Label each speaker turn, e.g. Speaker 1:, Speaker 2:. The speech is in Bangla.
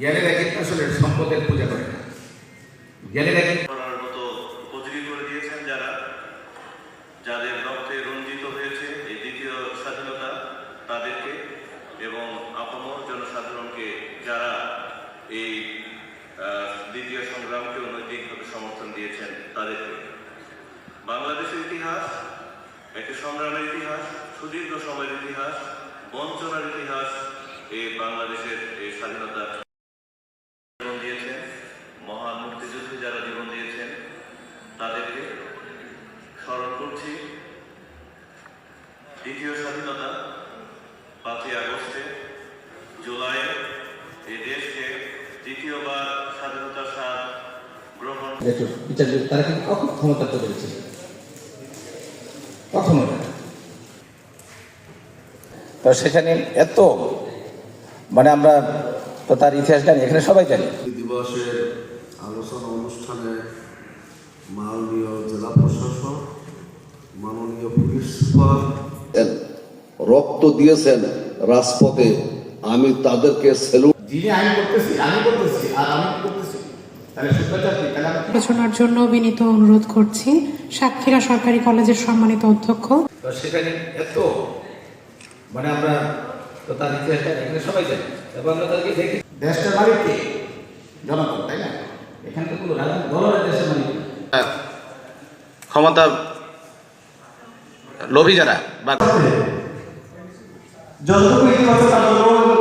Speaker 1: জ্ঞানীরা কিন্তু আসলে সম্পদের পূজা করে না? জ্ঞানীরা
Speaker 2: উপযোগী করে দিয়েছেন যারা? যাদের রক্তে রঞ্জিত হয়েছে এই দ্বিতীয় স্বাধীনতা তাদেরকে এবং আপামর যারা এই দ্বিতীয় সংগ্রামকে নৈতিকভাবে সমর্থন দিয়েছেন তাদেরকে। বাংলাদেশের ইতিহাস, একটি সংগ্রামের ইতিহাস, সুদীর্ঘ সময়ের ইতিহাস, বঞ্চনার ইতিহাস এই বাংলাদেশের এই স্বাধীনতার জীবন দিয়েছেন মহান মুক্তিযুদ্ধে যারা জীবন দিয়েছেন তাদেরকে করছি দ্বিতীয় স্বাধীনতা পাঁচই আগস্টে জুলাই এই দেশকে দ্বিতীয়বার স্বাধীনতার স্বাদ গ্রহণ
Speaker 1: বিচার তারা কিন্তু কখন ক্ষমতা পেরেছে কখনো না তো সেখানে এত মানে আমরা তো তার ইতিহাস জানি এখানে সবাই জানি।
Speaker 3: দিবসের আলোচনা অনুষ্ঠানে মাননীয় জেলা প্রশাসক মাননীয় পুলিশ সুপার
Speaker 4: রক্ত দিয়েছেন রাজপথে আমি তাদেরকে সেলুট
Speaker 1: যিনি করতেছি আমি করতেছি আর করতেছি?
Speaker 5: জন্য বিনীত অনুরোধ করছি সাতক্ষীরা সরকারি কলেজের সম্মানিত অধ্যক্ষ।
Speaker 1: সেখানে এত মানে আমরা তো তার ইতিহাস জানি এখানে সবাই জানি। আমরা তাদেরকে দেখি জনগণ তাই না? এখানে তো কোনো রাজনৈতিক দলের দেশের মালিক
Speaker 6: ক্ষমতা লোভী যারা
Speaker 7: যতটুকু ইতিবাচক